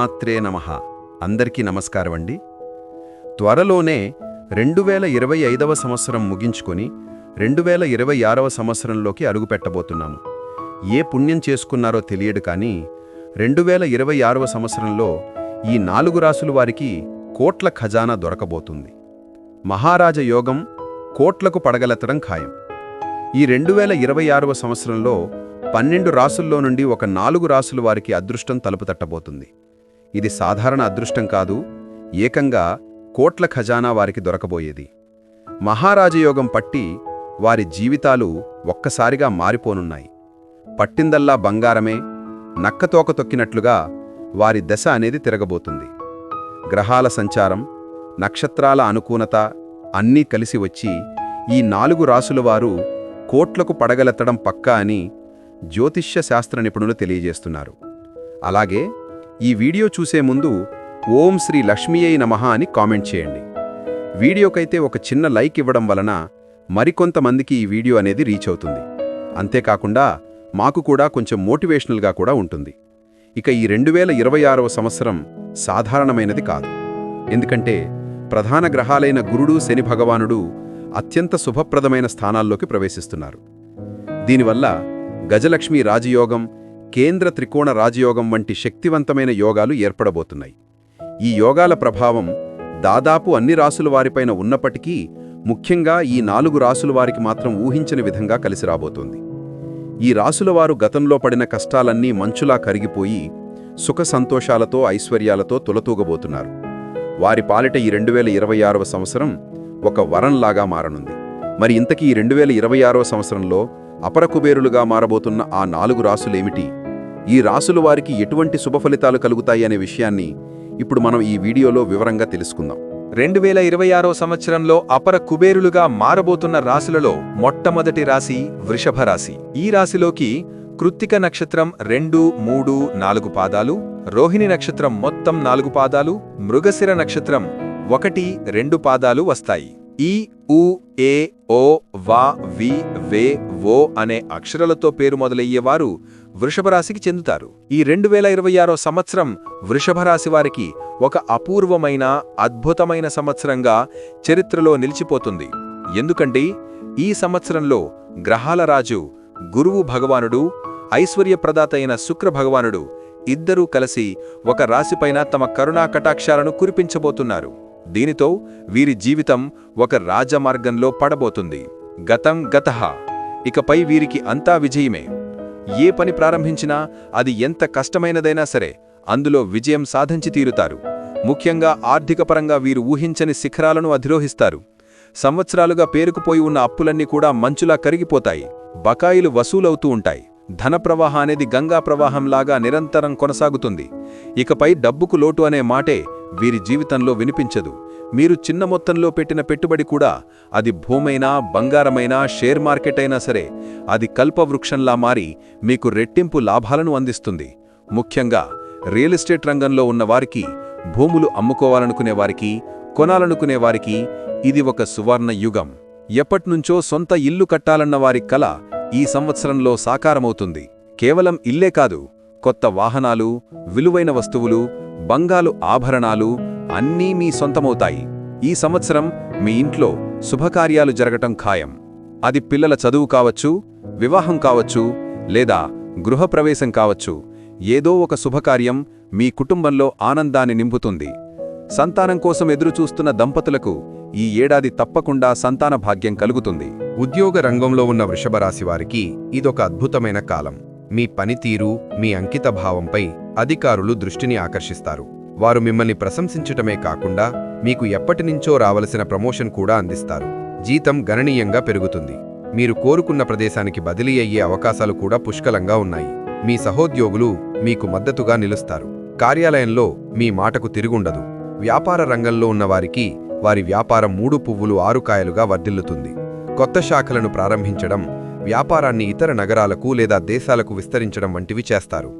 శ్రీమాత్రే నమ. అందరికీ నమస్కారం అండి త్వరలోనే రెండు వేల ఇరవై ఐదవ సంవత్సరం ముగించుకొని రెండు వేల ఇరవై ఆరవ సంవత్సరంలోకి అడుగుపెట్టబోతున్నాము. ఏ పుణ్యం చేసుకున్నారో తెలియడు కానీ రెండు వేల ఇరవై ఆరవ సంవత్సరంలో ఈ నాలుగు రాసుల వారికి కోట్ల ఖజానా దొరకబోతుంది. మహారాజ యోగం కోట్లకు పడగలెత్తడం ఖాయం. ఈ రెండు వేల ఇరవై ఆరవ సంవత్సరంలో పన్నెండు రాసుల్లో నుండి ఒక నాలుగు రాసుల వారికి అదృష్టం తలుపు తట్టబోతుంది ఇది సాధారణ అదృష్టం కాదు ఏకంగా కోట్ల ఖజానా వారికి దొరకబోయేది. మహారాజయోగం పట్టి వారి జీవితాలు ఒక్కసారిగా మారిపోనున్నాయి. పట్టిందల్లా బంగారమే నక్కతోక తొక్కినట్లుగా వారి దశ అనేది తిరగబోతుంది. గ్రహాల సంచారం నక్షత్రాల అనుకూలత అన్నీ కలిసి వచ్చి ఈ నాలుగు రాసుల వారు కోట్లకు పడగలెత్తడం పక్కా అని జ్యోతిష్య శాస్త్ర నిపుణులు తెలియజేస్తున్నారు. అలాగే ఈ వీడియో చూసే ముందు ఓం శ్రీ లక్ష్మీయై నమః అని కామెంట్ చేయండి. వీడియోకైతే ఒక చిన్న లైక్ ఇవ్వడం వలన మరికొంతమందికి ఈ వీడియో అనేది రీచ్ అవుతుంది. అంతేకాకుండా మాకు కూడా కొంచెం మోటివేషనల్గా కూడా ఉంటుంది. ఇక ఈ రెండు వేల ఇరవై ఆరవ సంవత్సరం సాధారణమైనది కాదు. ఎందుకంటే ప్రధాన గ్రహాలైన గురుడు శని భగవానుడు అత్యంత శుభప్రదమైన స్థానాల్లోకి ప్రవేశిస్తున్నారు. దీనివల్ల గజలక్ష్మి రాజయోగం కేంద్ర త్రికోణ రాజయోగం వంటి శక్తివంతమైన యోగాలు ఏర్పడబోతున్నాయి. ఈ యోగాల ప్రభావం దాదాపు అన్ని రాసుల వారిపైన ఉన్నప్పటికీ ముఖ్యంగా ఈ నాలుగు రాసుల వారికి మాత్రం ఊహించని విధంగా కలిసి రాబోతోంది. ఈ రాసుల వారు గతంలో పడిన కష్టాలన్నీ మంచులా కరిగిపోయి సుఖ సంతోషాలతో ఐశ్వర్యాలతో తులతూగబోతున్నారు. వారి పాలిట ఈ రెండు వేల ఇరవై ఆరవ సంవత్సరం ఒక వరంలాగా మారనుంది. మరి ఇంతకీ ఈ రెండు వేల ఇరవై ఆరవ సంవత్సరంలో అపరకుబేరులుగా మారబోతున్న ఆ నాలుగు రాసులేమిటి? ఈ రాసులు వారికి ఎటువంటి శుభఫలితాలు కలుగుతాయి అనే విషయాన్ని ఇప్పుడు మనం ఈ వీడియోలో వివరంగా తెలుసుకుందాం. రెండు వేల ఇరవై ఆరో సంవత్సరంలో అపర కుబేరులుగా మారబోతున్న రాశులలో మొట్టమొదటి రాశి వృషభ రాశి. ఈ రాశిలోకి కృత్తిక నక్షత్రం రెండు మూడు నాలుగు పాదాలు రోహిణి నక్షత్రం మొత్తం నాలుగు పాదాలు మృగశిర నక్షత్రం ఒకటి రెండు పాదాలు వస్తాయి. ఈ ఉ ఏ ఓ వా వి వే ఓ అనే అక్షరాలతో పేరు మొదలయ్యేవారు వృషభరాశికి చెందుతారు. ఈ రెండు వేల ఇరవై ఆరో సంవత్సరం వృషభరాశి వారికి ఒక అపూర్వమైన అద్భుతమైన సంవత్సరంగా చరిత్రలో నిలిచిపోతుంది. ఎందుకంటే ఈ సంవత్సరంలో గ్రహాల రాజు గురువు భగవానుడు ఐశ్వర్యప్రదాత అయిన శుక్ర భగవానుడు ఇద్దరూ కలిసి ఒక రాశిపైన తమ కరుణా కటాక్షాలను కురిపించబోతున్నారు. దీనితో వీరి జీవితం ఒక రాజమార్గంలో పడబోతుంది. గతం గత. ఇకపై వీరికి అంతా విజయమే. ఏ పని ప్రారంభించినా అది ఎంత కష్టమైనదైనా సరే అందులో విజయం సాధించి తీరుతారు. ముఖ్యంగా ఆర్థికపరంగా వీరు ఊహించని శిఖరాలను అధిరోహిస్తారు. సంవత్సరాలుగా పేరుకుపోయి ఉన్న అప్పులన్నీ కూడా మంచులా కరిగిపోతాయి. బకాయిలు వసూలవుతూ ఉంటాయి. ధనప్రవాహ అనేది గంగా ప్రవాహంలాగా నిరంతరం కొనసాగుతుంది. ఇకపై డబ్బుకు లోటు అనే మాటే వీరి జీవితంలో వినిపించదు. మీరు చిన్న మొత్తంలో పెట్టిన పెట్టుబడి కూడా అది భూమైనా బంగారమైనా షేర్ మార్కెట్ అయినా సరే అది కల్పవృక్షంలా మారి మీకు రెట్టింపు లాభాలను అందిస్తుంది. ముఖ్యంగా రియల్ ఎస్టేట్ రంగంలో ఉన్నవారికి భూములు అమ్ముకోవాలనుకునేవారికి కొనాలనుకునేవారికి ఇది ఒక సువర్ణ యుగం. ఎప్పట్నుంచో సొంత ఇల్లు కట్టాలన్న వారి కల ఈ సంవత్సరంలో సాకారమవుతుంది. కేవలం ఇల్లే కాదు కొత్త వాహనాలు విలువైన వస్తువులు బంగాలు ఆభరణాలు అన్నీ మీ సొంతమవుతాయి. ఈ సంవత్సరం మీ ఇంట్లో శుభకార్యాలు జరగటం ఖాయం. అది పిల్లల చదువు కావచ్చు వివాహం కావచ్చు లేదా గృహప్రవేశం కావచ్చు. ఏదో ఒక శుభకార్యం మీ కుటుంబంలో ఆనందాన్ని నింపుతుంది. సంతానం కోసం ఎదురుచూస్తున్న దంపతులకు ఈ ఏడాది తప్పకుండా సంతాన భాగ్యం కలుగుతుంది. ఉద్యోగ రంగంలో ఉన్న వృషభరాశి వారికి ఇదొక అద్భుతమైన కాలం. మీ పనితీరు మీ అంకితభావంపై అధికారులు దృష్టిని ఆకర్షిస్తారు. వారు మిమ్మల్ని ప్రశంసించటమే కాకుండా మీకు ఎప్పటినుంచో రావలసిన ప్రమోషన్ కూడా అందిస్తారు. జీతం గణనీయంగా పెరుగుతుంది. మీరు కోరుకున్న ప్రదేశానికి బదిలీ అయ్యే అవకాశాలు కూడా పుష్కలంగా ఉన్నాయి. మీ సహోద్యోగులు మీకు మద్దతుగా నిలుస్తారు. కార్యాలయంలో మీ మాటకు తిరుగుండదు. వ్యాపార రంగంలో ఉన్నవారికి వారి వ్యాపారం మూడు పువ్వులు ఆరుకాయలుగా వర్ధిల్లుతుంది. కొత్త శాఖలను ప్రారంభించడం వ్యాపారాన్ని ఇతర నగరాలకు లేదా దేశాలకు విస్తరించడం వంటివి చేస్తారు.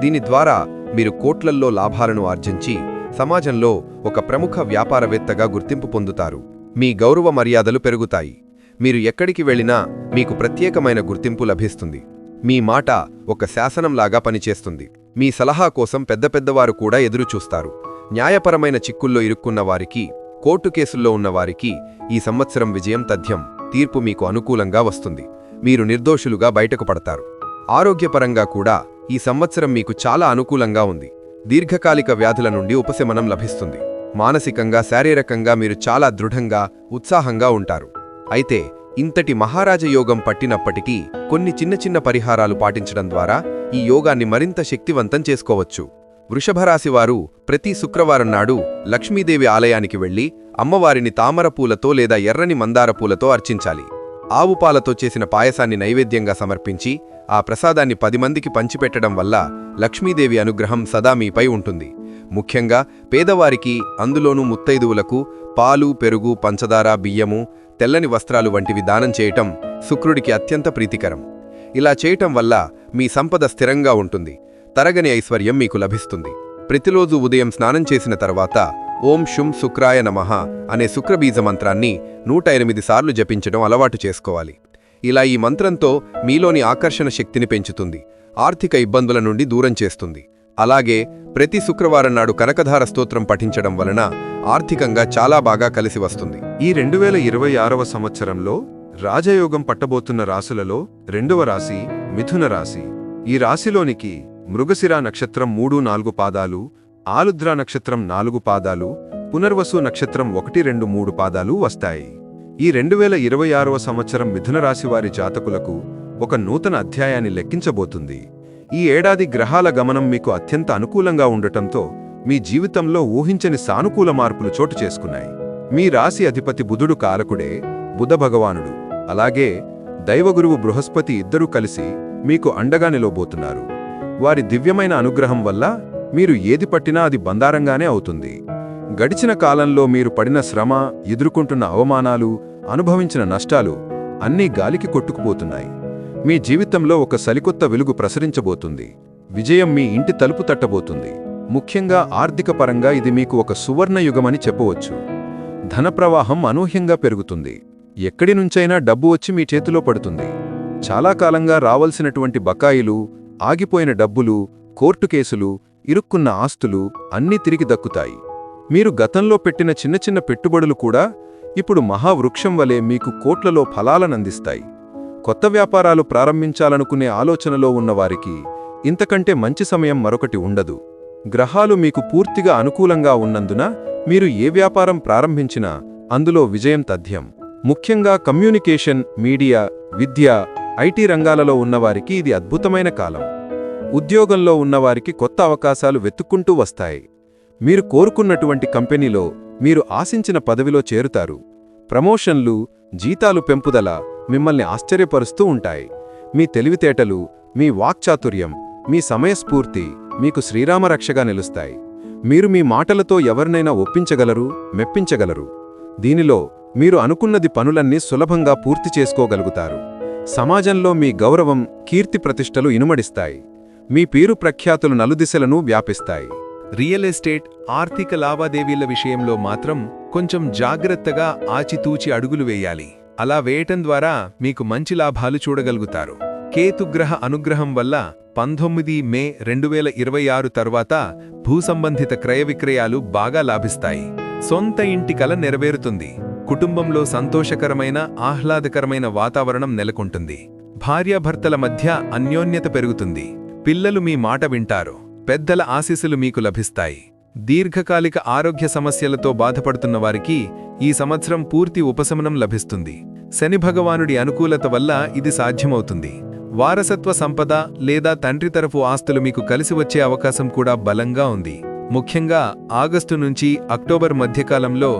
దీని ద్వారా మీరు కోట్లల్లో లాభాలను ఆర్జించి సమాజంలో ఒక ప్రముఖ వ్యాపారవేత్తగా గుర్తింపు పొందుతారు. మీ గౌరవ మర్యాదలు పెరుగుతాయి. మీరు ఎక్కడికి వెళ్ళినా మీకు ప్రత్యేకమైన గుర్తింపు లభిస్తుంది. మీ మాట ఒక శాసనంలాగా పనిచేస్తుంది. మీ సలహా కోసం పెద్ద పెద్దవారు కూడా ఎదురుచూస్తారు. న్యాయపరమైన చిక్కుల్లో ఇరుక్కున్న వారికి కోర్టు కేసుల్లో ఉన్నవారికి ఈ సంవత్సరం విజయం తథ్యం తీర్పు మీకు అనుకూలంగా వస్తుంది. మీరు నిర్దోషులుగా బయటకు పడతారు. ఆరోగ్యపరంగా కూడా ఈ సంవత్సరం మీకు చాలా అనుకూలంగా ఉంది. దీర్ఘకాలిక వ్యాధుల నుండి ఉపశమనం లభిస్తుంది. మానసికంగా శారీరకంగా మీరు చాలా దృఢంగా ఉత్సాహంగా ఉంటారు. అయితే ఇంతటి మహారాజయోగం పట్టినప్పటికీ కొన్ని చిన్న చిన్న పరిహారాలు పాటించడం ద్వారా ఈ యోగాన్ని మరింత శక్తివంతం చేసుకోవచ్చు. వృషభరాశివారు ప్రతి శుక్రవారం నాడు లక్ష్మీదేవి ఆలయానికి వెళ్ళి అమ్మవారిని తామరపూలతో లేదా ఎర్రని మందార పూలతో అర్చించాలి. ఆవుపాలతో చేసిన పాయసాన్ని నైవేద్యంగా సమర్పించి ఆ ప్రసాదాన్ని పది మందికి పంచిపెట్టడం వల్ల లక్ష్మీదేవి అనుగ్రహం సదా మీపై ఉంటుంది. ముఖ్యంగా పేదవారికి అందులోనూ ముత్తైదువులకు పాలు పెరుగు పంచదార బియ్యము తెల్లని వస్త్రాలు వంటివి దానం చేయటం శుక్రుడికి అత్యంత ప్రీతికరం. ఇలా చేయటం వల్ల మీ సంపద స్థిరంగా ఉంటుంది. తరగని ఐశ్వర్యం మీకు లభిస్తుంది. ప్రతిరోజు ఉదయం స్నానం చేసిన తర్వాత ఓం శుం శుక్రాయ నమః అనే శుక్రబీజ మంత్రాన్ని నూట ఎనిమిది సార్లు జపించడం అలవాటు చేసుకోవాలి. ఇలా ఈ మంత్రంతో మీలోని ఆకర్షణ శక్తిని పెంచుతుంది ఆర్థిక ఇబ్బందుల నుండి దూరం చేస్తుంది. అలాగే ప్రతి శుక్రవారం నాడు కనకధార స్తోత్రం పఠించడం వలన ఆర్థికంగా చాలా బాగా కలిసి వస్తుంది. ఈ రెండు వేల ఇరవై ఆరవ సంవత్సరంలో రాజయోగం పట్టబోతున్న రాసులలో రెండవ రాశి మిథున రాశి. ఈ రాశిలోనికి మృగశిరా నక్షత్రం మూడు నాలుగు పాదాలు ఆలుద్రా నక్షత్రం నాలుగు పాదాలు పునర్వసు నక్షత్రం ఒకటి రెండు మూడు పాదాలు వస్తాయి. ఈ రెండు వేల ఇరవై ఆరవ సంవత్సరం మిథున రాశి వారి జాతకులకు ఒక నూతన అధ్యాయాన్ని లెక్కించబోతుంది. ఈ ఏడాది గ్రహాల గమనం మీకు అత్యంత అనుకూలంగా ఉండటంతో మీ జీవితంలో ఊహించని సానుకూల మార్పులు చోటు చేసుకున్నాయి. మీ రాశి అధిపతి బుధుడు కారకుడే బుధ భగవానుడు. అలాగే దైవగురువు బృహస్పతి ఇద్దరూ కలిసి మీకు అండగా నిలవబోతున్నారు. వారి దివ్యమైన అనుగ్రహం వల్ల మీరు ఏది పట్టినా అది బందారంగానే అవుతుంది. గడిచిన కాలంలో మీరు పడిన శ్రమ ఎదుర్కొంటున్న అవమానాలు అనుభవించిన నష్టాలు అన్నీ గాలికి కొట్టుకుపోతున్నాయి. మీ జీవితంలో ఒక సరికొత్త వెలుగు ప్రసరించబోతుంది. విజయం మీ ఇంటి తలుపు తట్టబోతుంది. ముఖ్యంగా ఆర్థికపరంగా ఇది మీకు ఒక సువర్ణయుగమని చెప్పవచ్చు. ధన ప్రవాహం అనూహ్యంగా పెరుగుతుంది. ఎక్కడి నుంచైనా డబ్బు వచ్చి మీ చేతిలో పడుతుంది. చాలా కాలంగా రావలసినటువంటి బకాయిలు ఆగిపోయిన డబ్బులు కోర్టు కేసులు ఇరుక్కున్న ఆస్తులు అన్నీ తిరిగి దక్కుతాయి. మీరు గతంలో పెట్టిన చిన్న చిన్న పెట్టుబడులు కూడా ఇప్పుడు మహావృక్షం వలె మీకు కోట్లలో ఫలాలనందిస్తాయి. కొత్త వ్యాపారాలు ప్రారంభించాలనుకునే ఆలోచనలో ఉన్నవారికి ఇంతకంటే మంచి సమయం మరొకటి ఉండదు. గ్రహాలు మీకు పూర్తిగా అనుకూలంగా ఉన్నందున మీరు ఏ వ్యాపారం ప్రారంభించినా అందులో విజయం తథ్యం. ముఖ్యంగా కమ్యూనికేషన్ మీడియా విద్య ఐటీ రంగాలలో ఉన్నవారికి ఇది అద్భుతమైన కాలం. ఉద్యోగంలో ఉన్నవారికి కొత్త అవకాశాలు వెతుక్కుంటూ వస్తాయి. మీరు కోరుకున్నటువంటి కంపెనీలో మీరు ఆశించిన పదవిలో చేరుతారు. ప్రమోషన్లు జీతాలు పెంపుదల మిమ్మల్ని ఆశ్చర్యపరుస్తూ ఉంటాయి. మీ తెలివితేటలు మీ వాక్చాతుర్యం మీ సమయస్ఫూర్తి మీకు శ్రీరామరక్షగా నిలుస్తాయి. మీరు మీ మాటలతో ఎవరినైనా ఒప్పించగలరు మెప్పించగలరు. దీనిలో మీరు అనుకున్నది పనులన్నీ సులభంగా పూర్తి చేసుకోగలుగుతారు. సమాజంలో మీ గౌరవం కీర్తి ప్రతిష్టలు ఇనుమడిస్తాయి. మీ పేరు ప్రఖ్యాతులు నలుదిశలను వ్యాపిస్తాయి. రియల్ ఎస్టేట్ ఆర్థిక లావాదేవీల విషయంలో మాత్రం కొంచెం జాగ్రత్తగా ఆచితూచి అడుగులు వేయాలి. అలా వేయటం ద్వారా మీకు మంచి లాభాలు చూడగలుగుతారు. కేతుగ్రహ అనుగ్రహం వల్ల పంతొమ్మిది మే రెండు వేల ఇరవై ఆరు తర్వాత భూసంబంధిత క్రయ విక్రయాలు బాగా లాభిస్తాయి. సొంత ఇంటి కల నెరవేరుతుంది. కుటుంబంలో సంతోషకరమైన ఆహ్లాదకరమైన వాతావరణం నెలకొంటుంది. భార్యాభర్తల మధ్య అన్యోన్యత పెరుగుతుంది. పిల్లలు మీ మాట వింటారు. పెద్దల ఆశీస్సులు మీకు లభిస్తాయి. దీర్ఘకాలిక ఆరోగ్య సమస్యలతో బాధపడుతున్న వారికి ఈ సంవత్సరం పూర్తి ఉపశమనం లభిస్తుంది. శని భగవానుడి అనుకూలత వల్ల ఇది సాధ్యమవుతుంది. వారసత్వ సంపద లేదా తండ్రి తరఫు ఆస్తులు మీకు కలిసి వచ్చే అవకాశం కూడా బలంగా ఉంది. ముఖ్యంగా ఆగస్టు నుంచి అక్టోబర్ మధ్యకాలంలో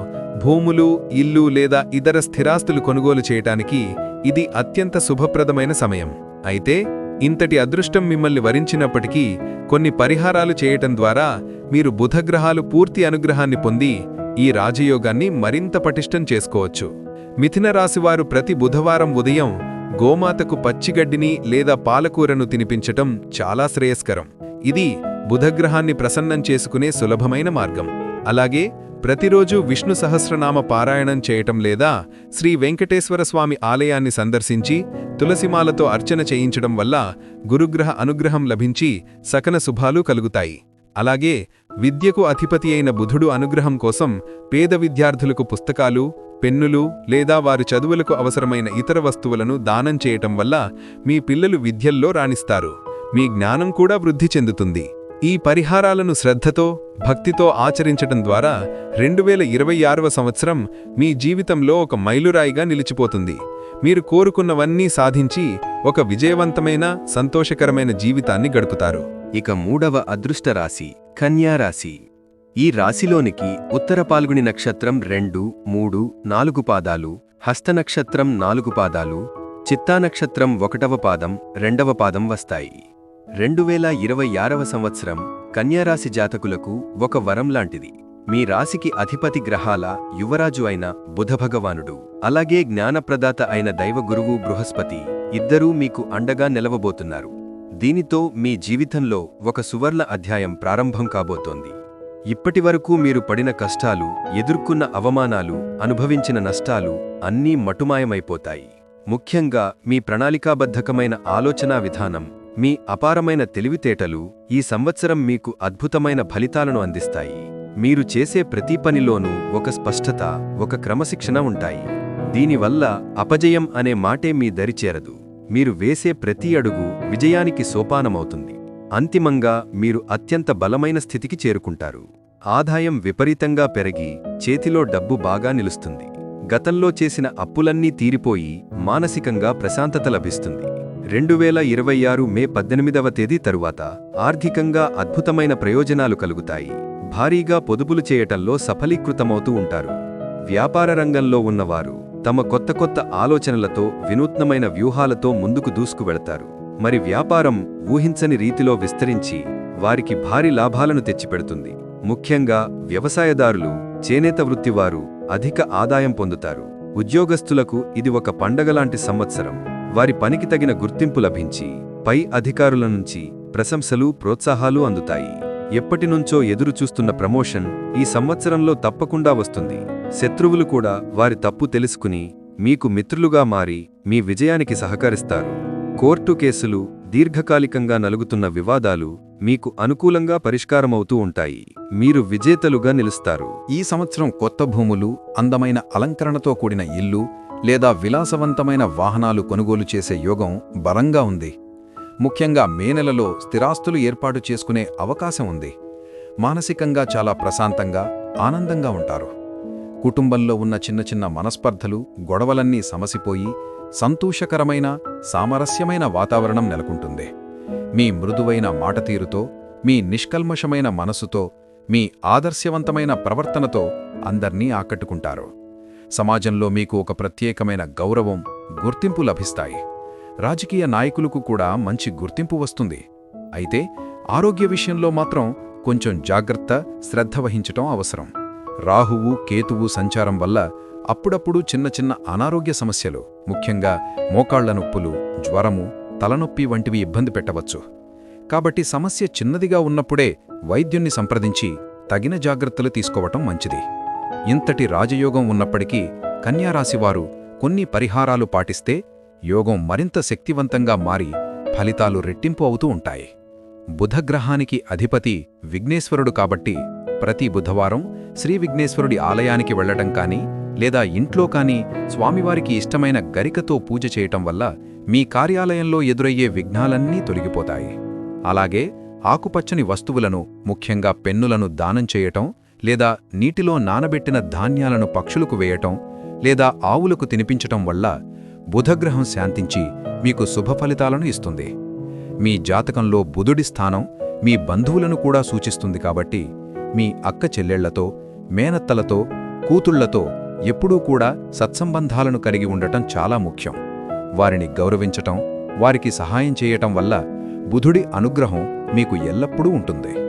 భూములు ఇల్లు లేదా ఇతర స్థిరాస్తులు కొనుగోలు చేయటానికి ఇది అత్యంత శుభప్రదమైన సమయం. అయితే ఇంతటి అదృష్టం మిమ్మల్ని వరించినప్పటికీ కొన్ని పరిహారాలు చేయటం ద్వారా మీరు బుధగ్రహాలు పూర్తి అనుగ్రహాన్ని పొంది ఈ రాజయోగాన్ని మరింత పటిష్టం చేసుకోవచ్చు. మిథున రాశివారు ప్రతి బుధవారం ఉదయం గోమాతకు పచ్చిగడ్డిని లేదా పాలకూరను తినిపించటం చాలా శ్రేయస్కరం. ఇది బుధగ్రహాన్ని ప్రసన్నం చేసుకునే సులభమైన మార్గం. అలాగే ప్రతిరోజు విష్ణు సహస్రనామ పారాయణం చేయటం లేదా శ్రీ వెంకటేశ్వర స్వామి ఆలయాన్ని సందర్శించి తులసిమాలతో అర్చన చేయించడం వల్ల గురుగ్రహ అనుగ్రహం లభించి సకన శుభాలు కలుగుతాయి. అలాగే విద్యకు అధిపతి అయిన బుధుడు అనుగ్రహం కోసం పేద విద్యార్థులకు పుస్తకాలు పెన్నులు లేదా వారి చదువులకు అవసరమైన ఇతర వస్తువులను దానం చేయటం వల్ల మీ పిల్లలు విద్యల్లో రాణిస్తారు. మీ జ్ఞానం కూడా వృద్ధి చెందుతుంది. ఈ పరిహారాలను శ్రద్ధతో భక్తితో ఆచరించటం ద్వారా రెండు వేల ఇరవై ఆరవ సంవత్సరం మీ జీవితంలో ఒక మైలురాయిగా నిలిచిపోతుంది. మీరు కోరుకున్నవన్నీ సాధించి ఒక విజయవంతమైన సంతోషకరమైన జీవితాన్ని గడుపుతారు. ఇక మూడవ అదృష్ట రాశి కన్యా రాశి ఈ రాశిలోనికి ఉత్తర పాల్గుని నక్షత్రం రెండు మూడు నాలుగు పాదాలు హస్త నక్షత్రం నాలుగు పాదాలు చిత్తా నక్షత్రం ఒకటవ పాదం రెండవ పాదం వస్తాయి. రెండు వేల ఇరవై ఆరవ సంవత్సరం కన్యారాశి జాతకులకు ఒక వరం లాంటిది. మీ రాశికి అధిపతి గ్రహాల యువరాజు అయిన బుధభగవానుడు అలాగే జ్ఞానప్రదాత అయిన దైవగురువు బృహస్పతి ఇద్దరూ మీకు అండగా నిలవబోతున్నారు. దీనితో మీ జీవితంలో ఒక సువర్ణ అధ్యాయం ప్రారంభం కాబోతోంది. ఇప్పటివరకు మీరు పడిన కష్టాలు ఎదుర్కొన్న అవమానాలు అనుభవించిన నష్టాలు అన్నీ మటుమాయమైపోతాయి. ముఖ్యంగా మీ ప్రణాళికాబద్ధకమైన ఆలోచనా విధానం మీ అపారమైన తెలివితేటలు ఈ సంవత్సరం మీకు అద్భుతమైన ఫలితాలను అందిస్తాయి. మీరు చేసే ప్రతి పనిలోనూ ఒక స్పష్టత ఒక క్రమశిక్షణ ఉంటాయి. దీనివల్ల అపజయం అనే మాటే మీ దరిచేరదు మీరు వేసే ప్రతి అడుగు విజయానికి సోపానమవుతుంది. అంతిమంగా మీరు అత్యంత బలమైన స్థితికి చేరుకుంటారు. ఆదాయం విపరీతంగా పెరిగి చేతిలో డబ్బు బాగా నిలుస్తుంది. గతంలో చేసిన అప్పులన్నీ తీరిపోయి మానసికంగా ప్రశాంతత లభిస్తుంది. రెండు వేల ఇరవై ఆరు మే పద్దెనిమిదవ తేదీ తరువాత ఆర్థికంగా అద్భుతమైన ప్రయోజనాలు కలుగుతాయి. భారీగా పొదుపులు చేయటంలో సఫలీకృతమవుతూ ఉంటారు. వ్యాపార రంగంలో ఉన్నవారు తమ కొత్త కొత్త ఆలోచనలతో వినూత్నమైన వ్యూహాలతో ముందుకు దూసుకువెళతారు. మరి వ్యాపారం ఊహించని రీతిలో విస్తరించి వారికి భారీ లాభాలను తెచ్చిపెడుతుంది. ముఖ్యంగా వ్యవసాయదారులు చేనేత వృత్తివారు అధిక ఆదాయం పొందుతారు. ఉద్యోగస్తులకు ఇది ఒక పండగలాంటి సంవత్సరం. వారి పనికి తగిన గుర్తింపు లభించి పై అధికారుల నుంచి ప్రశంసలు ప్రోత్సాహాలు అందుతాయి. ఎప్పటినుంచో ఎదురుచూస్తున్న ప్రమోషన్ ఈ సంవత్సరంలో తప్పకుండా వస్తుంది. శత్రువులు కూడా వారి తప్పు తెలుసుకుని మీకు మిత్రులుగా మారి మీ విజయానికి సహకరిస్తారు. కోర్టు కేసులు దీర్ఘకాలికంగా నలుగుతున్న వివాదాలు మీకు అనుకూలంగా పరిష్కారమవుతూ ఉంటాయి. మీరు విజేతలుగా నిలుస్తారు. ఈ సంవత్సరం కొత్త భూములు అందమైన అలంకరణతో కూడిన ఇల్లు లేదా విలాసవంతమైన వాహనాలు కొనుగోలు చేసే యోగం బలంగా ఉంది. ముఖ్యంగా మే నెలలో స్థిరాస్తులు ఏర్పాటు చేసుకునే అవకాశం ఉంది. మానసికంగా చాలా ప్రశాంతంగా ఆనందంగా ఉంటారు. కుటుంబంలో ఉన్న చిన్న చిన్న మనస్పర్ధలు గొడవలన్నీ సమసిపోయి సంతోషకరమైన సామరస్యమైన వాతావరణం నెలకొంటుంది. మీ మృదువైన మాటతీరుతో మీ నిష్కల్మషమైన మనసుతో మీ ఆదర్శవంతమైన ప్రవర్తనతో అందర్నీ ఆకట్టుకుంటారు. సమాజంలో మీకు ఒక ప్రత్యేకమైన గౌరవం గుర్తింపు లభిస్తాయి. రాజకీయ నాయకులకు కూడా మంచి గుర్తింపు వస్తుంది. అయితే ఆరోగ్య విషయంలో మాత్రం కొంచెం జాగ్రత్త శ్రద్ధ వహించటం అవసరం. రాహువు కేతువు సంచారం వల్ల అప్పుడప్పుడు చిన్న చిన్న అనారోగ్య సమస్యలు ముఖ్యంగా మోకాళ్ళ నొప్పులు జ్వరము తలనొప్పి వంటివి ఇబ్బంది పెట్టవచ్చు. కాబట్టి సమస్య చిన్నదిగా ఉన్నప్పుడే వైద్యుణ్ణి సంప్రదించి తగిన జాగ్రత్తలు తీసుకోవటం మంచిది. ఇంతటి రాజయోగం ఉన్నప్పటికీ కన్యారాశివారు కొన్ని పరిహారాలు పాటిస్తే యోగం మరింత శక్తివంతంగా మారి ఫలితాలు రెట్టింపు అవుతూ ఉంటాయి. బుధగ్రహానికి అధిపతి విఘ్నేశ్వరుడు కాబట్టి ప్రతి బుధవారం శ్రీ విఘ్నేశ్వరుడి ఆలయానికి వెళ్ళటం కానీ లేదా ఇంట్లో కానీ స్వామివారికి ఇష్టమైన గరికతో పూజ చేయటం వల్ల మీ కార్యాలయంలో ఎదురయ్యే విఘ్నాలన్నీ తొలగిపోతాయి. అలాగే ఆకుపచ్చని వస్తువులను ముఖ్యంగా పెన్నులను దానం చేయటం లేదా నీటిలో నానబెట్టిన ధాన్యాలను పక్షులకు వేయటం లేదా ఆవులకు తినిపించటం వల్ల బుధగ్రహం శాంతించి మీకు శుభ ఫలితాలను ఇస్తుంది. మీ జాతకంలో బుధుడి స్థానం మీ బంధువులను కూడా సూచిస్తుంది కాబట్టి మీ అక్క చెల్లెళ్ళతో మేనత్తలతో కూతుళ్ళతో ఎప్పుడూ కూడా సత్సంబంధాలను కలిగి ఉండటం చాలా ముఖ్యం. వారిని గౌరవించటం వారికి సహాయం చేయటం వల్ల బుధుడి అనుగ్రహం మీకు ఎల్లప్పుడూ ఉంటుంది.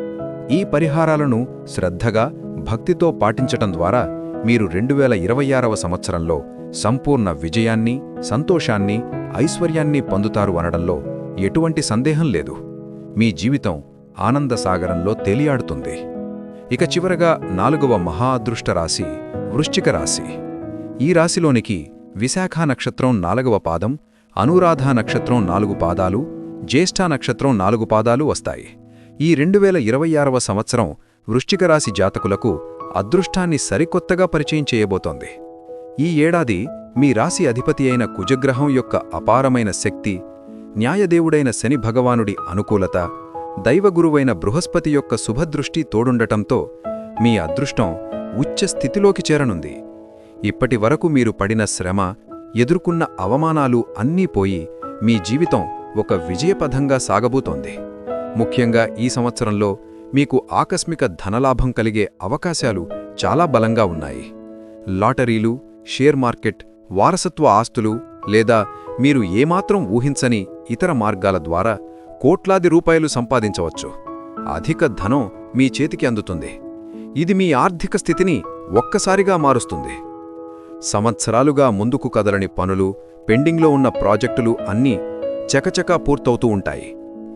ఈ పరిహారాలను శ్రద్ధగా భక్తితో పాటించటం ద్వారా మీరు రెండు వేల ఇరవై ఆరవ సంవత్సరంలో సంపూర్ణ విజయాన్ని సంతోషాన్ని ఐశ్వర్యాన్ని పొందుతారు అనడంలో ఎటువంటి సందేహం లేదు. మీ జీవితం ఆనందసాగరంలో తేలియాడుతుంది. ఇక చివరగా నాలుగవ మహా అదృష్ట రాశి వృశ్చిక రాశి. ఈ రాశిలోనికి విశాఖ నక్షత్రం నాలుగవ పాదం అనురాధ నక్షత్రం నాలుగు పాదాలు జ్యేష్ఠ నక్షత్రం నాలుగు పాదాలు వస్తాయి. ఈ రెండు వేల ఇరవై ఆరవ సంవత్సరం వృశ్చిక రాశి జాతకులకు అదృష్టాన్ని సరికొత్తగా పరిచయం చేయబోతోంది. ఈ ఏడాది మీ రాశి అధిపతి అయిన కుజగ్రహం యొక్క అపారమైన శక్తి న్యాయదేవుడైన శని భగవానుడి అనుకూలత దైవగురువైన బృహస్పతి యొక్క శుభదృష్టి తోడుండటంతో మీ అదృష్టం ఉచ్చ స్థితిలోకి చేరనుంది. ఇప్పటి వరకు మీరు పడిన శ్రమ ఎదుర్కొన్న అవమానాలు అన్నీ పోయి మీ జీవితం ఒక విజయపథంగా సాగబోతోంది. ముఖ్యంగా ఈ సంవత్సరంలో మీకు ఆకస్మిక ధనలాభం కలిగే అవకాశాలు చాలా బలంగా ఉన్నాయి. లాటరీలు షేర్ మార్కెట్ వారసత్వ ఆస్తులు లేదా మీరు ఏమాత్రం ఊహించని ఇతర మార్గాల ద్వారా కోట్లాది రూపాయలు సంపాదించవచ్చు. అధిక ధనం మీ చేతికి అందుతుంది. ఇది మీ ఆర్థిక స్థితిని ఒక్కసారిగా మారుస్తుంది. సంవత్సరాలుగా ముందుకు కదలని పనులు పెండింగ్లో ఉన్న ప్రాజెక్టులు అన్నీ చకచకా పూర్తవుతూ ఉంటాయి.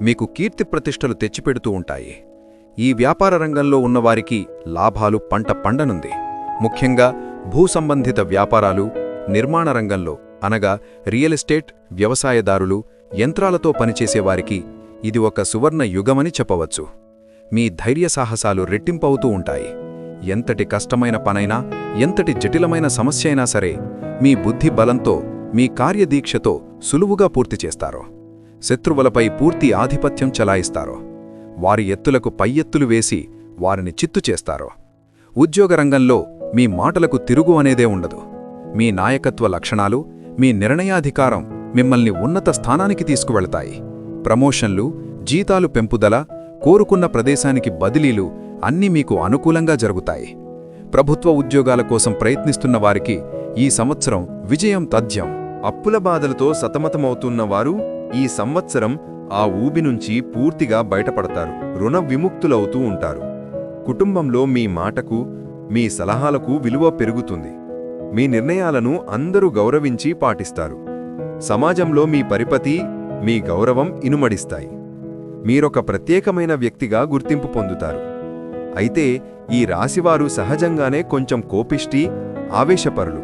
మీకు కీర్తి ప్రతిష్టలు తెచ్చిపెడుతూ ఉంటాయి. ఈ వ్యాపార రంగంలో ఉన్నవారికి లాభాలు పంట పండనుంది. ముఖ్యంగా భూ సంబంధిత వ్యాపారాలు నిర్మాణ రంగంలో అనగా రియల్ ఎస్టేట్ వ్యవసాయదారులు యంత్రాలతో పనిచేసేవారికి ఇది ఒక సువర్ణ యుగమని చెప్పవచ్చు. మీ ధైర్య సాహసాలు రెట్టింపవుతూ ఉంటాయి. ఎంతటి కష్టమైన పనైనా ఎంతటి జటిలమైన సమస్య అయినా సరే మీ బుద్ధి బలంతో మీ కార్యదీక్షతో సులువుగా పూర్తి చేస్తారో. శత్రువులపై పూర్తి ఆధిపత్యం చలాయిస్తారో వారి ఎత్తులకు పై ఎత్తులు వేసి వారిని చిత్తు చేస్తారో. ఉద్యోగ రంగంలో మీ మాటలకు తిరుగు అనేదే ఉండదు. మీ నాయకత్వ లక్షణాలు మీ నిర్ణయాధికారం మిమ్మల్ని ఉన్నత స్థానానికి తీసుకువెళతాయి. ప్రమోషన్లు జీతాలు పెంపుదల కోరుకున్న ప్రదేశానికి బదిలీలు అన్నీ మీకు అనుకూలంగా జరుగుతాయి. ప్రభుత్వ ఉద్యోగాల కోసం ప్రయత్నిస్తున్న వారికి ఈ సంవత్సరం విజయం తథ్యం. అప్పుల బాధలతో సతమతమవుతున్న వారు ఈ సంవత్సరం ఆ ఊబి నుంచి పూర్తిగా బయటపడతారు. రుణ విముక్తులవుతూ ఉంటారు. కుటుంబంలో మీ మాటకు మీ సలహాలకు విలువ పెరుగుతుంది. మీ నిర్ణయాలను అందరూ గౌరవించి పాటిస్తారు. సమాజంలో మీ పరిపతి మీ గౌరవం ఇనుమడిస్తాయి. మీరొక ప్రత్యేకమైన వ్యక్తిగా గుర్తింపు పొందుతారు. అయితే ఈ రాశివారు సహజంగానే కొంచెం కోపిష్టి ఆవేశపరులు.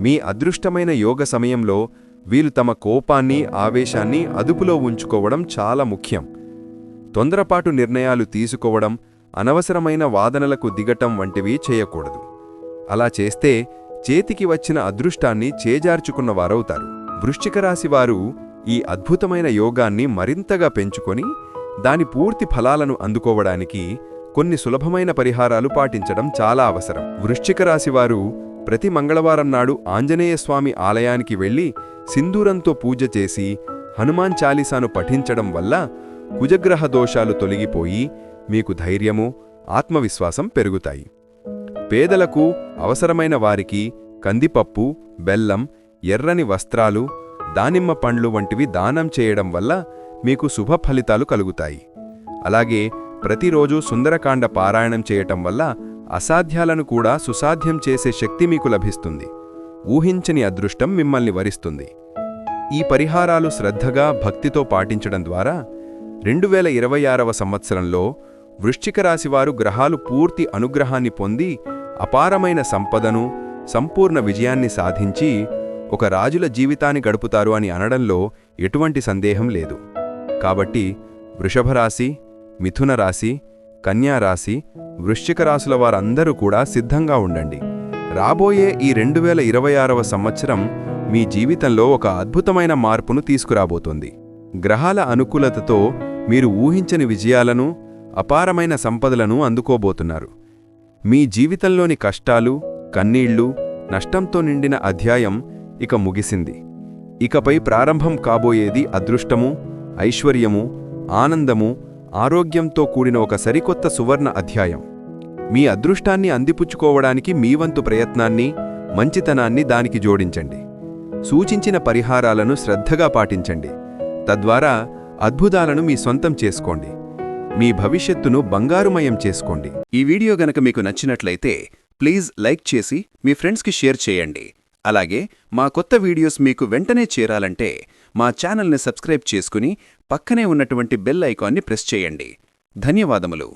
మీ అదృష్టమైన యోగ సమయంలో వీరు తమ కోపాన్ని ఆవేశాన్ని అదుపులో ఉంచుకోవడం చాలా ముఖ్యం. తొందరపాటు నిర్ణయాలు తీసుకోవడం అనవసరమైన వాదనలకు దిగటం వంటివి చేయకూడదు. అలా చేస్తే చేతికి వచ్చిన అదృష్టాన్ని చేజార్చుకున్నవారవుతారు వృశ్చిక రాశివారు ఈ అద్భుతమైన యోగాన్ని మరింతగా పెంచుకొని దాని పూర్తి ఫలాలను అందుకోవడానికి కొన్ని సులభమైన పరిహారాలు పాటించడం చాలా అవసరం. వృశ్చిక రాశివారు ప్రతి మంగళవారం నాడు ఆంజనేయస్వామి ఆలయానికి వెళ్ళి సింధూరంతో పూజ చేసి హనుమాన్ చాలీసాను పఠించడం వల్ల కుజగ్రహ దోషాలు తొలగిపోయి మీకు ధైర్యము ఆత్మవిశ్వాసం పెరుగుతాయి. పేదలకు అవసరమైన వారికి కందిపప్పు బెల్లం ఎర్రని వస్త్రాలు దానిమ్మ పండ్లు వంటివి దానం చేయడం వల్ల మీకు శుభ ఫలితాలు కలుగుతాయి. అలాగే ప్రతిరోజు సుందరకాండ పారాయణం చేయటం వల్ల అసాధ్యాలను కూడా సుసాధ్యం చేసే శక్తి మీకు లభిస్తుంది. ఊహించని అదృష్టం మిమ్మల్ని వరిస్తుంది. ఈ పరిహారాలు శ్రద్ధగా భక్తితో పాటించడం ద్వారా రెండు వేల ఇరవై ఆరవ సంవత్సరంలో వృశ్చిక రాశివారు గ్రహాలు పూర్తి అనుగ్రహాన్ని పొంది అపారమైన సంపదను సంపూర్ణ విజయాన్ని సాధించి ఒక రాజుల జీవితాన్ని గడుపుతారు అని అనడంలో ఎటువంటి సందేహం లేదు. కాబట్టి వృషభరాశి మిథున రాశి కన్యారాశి వృశ్చిక రాశుల వారందరూ కూడా సిద్ధంగా ఉండండి. రాబోయే ఈ రెండు వేల ఇరవై ఆరవ సంవత్సరం మీ జీవితంలో ఒక అద్భుతమైన మార్పును తీసుకురాబోతోంది. గ్రహాల అనుకూలతతో మీరు ఊహించని విజయాలను అపారమైన సంపదలను అందుకోబోతున్నారు. మీ జీవితంలోని కష్టాలు కన్నీళ్ళు నష్టంతో నిండిన అధ్యాయం ఇక ముగిసింది. ఇకపై ప్రారంభం కాబోయేది అదృష్టము ఐశ్వర్యము ఆనందము ఆరోగ్యంతో కూడిన ఒక సరికొత్త సువర్ణ అధ్యాయం. మీ అదృష్టాన్ని అందిపుచ్చుకోవడానికి మీ వంతు ప్రయత్నాన్ని మంచితనాన్ని దానికి జోడించండి. సూచించిన పరిహారాలను శ్రద్ధగా పాటించండి. తద్వారా అద్భుతాలను మీ సొంతం చేసుకోండి. మీ భవిష్యత్తును బంగారుమయం చేసుకోండి. ఈ వీడియో గనక మీకు నచ్చినట్లయితే ప్లీజ్ లైక్ చేసి మీ ఫ్రెండ్స్కి షేర్ చేయండి. అలాగే మా కొత్త వీడియోస్ మీకు వెంటనే చేరాలంటే మా ఛానల్ని సబ్స్క్రైబ్ చేసుకుని పక్కనే ఉన్నటువంటి బెల్ ఐకాన్ని ప్రెస్ చేయండి. ధన్యవాదములు.